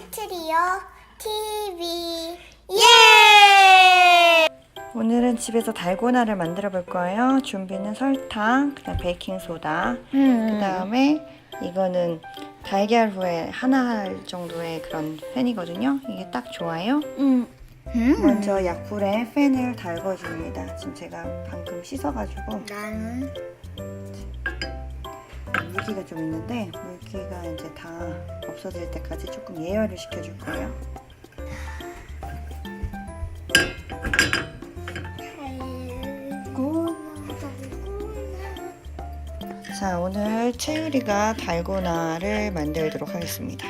스트리오 TV 예! 오늘은 집에서 달고나를 만들어 볼 거예요. 준비는 설탕, 그다음 베이킹 소다, 음. 그다음에 이거는 달걀 후에 하나 할 정도의 그런 팬이거든요. 이게 딱 좋아요. 음. 먼저 약불에 팬을 달궈줍니다. 지금 제가 방금 씻어가지고 나는 물기가 좀 있는데 물기가 이제 다 없어질 때까지 조금 예열을 시켜줄 거예요. 자, 오늘 채율이가 달고나를 만들도록 하겠습니다.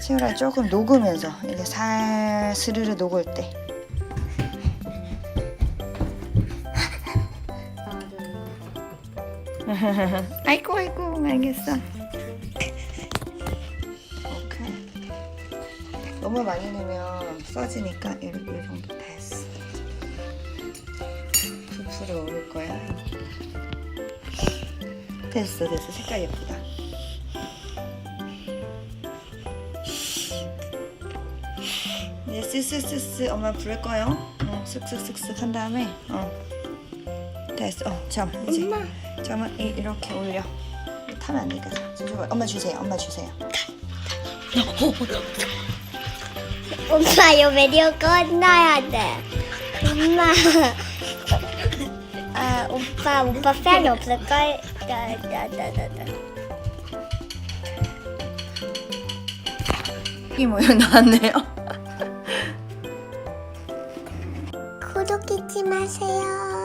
채율아 조금 녹으면서 이게 살 스르르 녹을 때. 아이고 아이고 알겠어. 오케이. 너무 많이 넣으면 써지니까 이, 이 정도 됐어. 부풀어 오를 거야. 됐어 됐어 색깔 예쁘다. 이제 쓱쓱쓱쓱 엄마 부를 거요. 응, 쓱쓱쓱쓱 한 다음에 어 됐어. 어, 잠 이제 엄마 잠깐만 이- 이렇게 올려. 타면 안 되니까. 잠시만. 엄마 주세요. 엄마 주세요. 엄마 이거 비디오 끝나야 돼 엄마 아 오빠 오빠 팬이 없을 걸? 나나나나 이 모양 나왔네요. 구독 잊지 마세요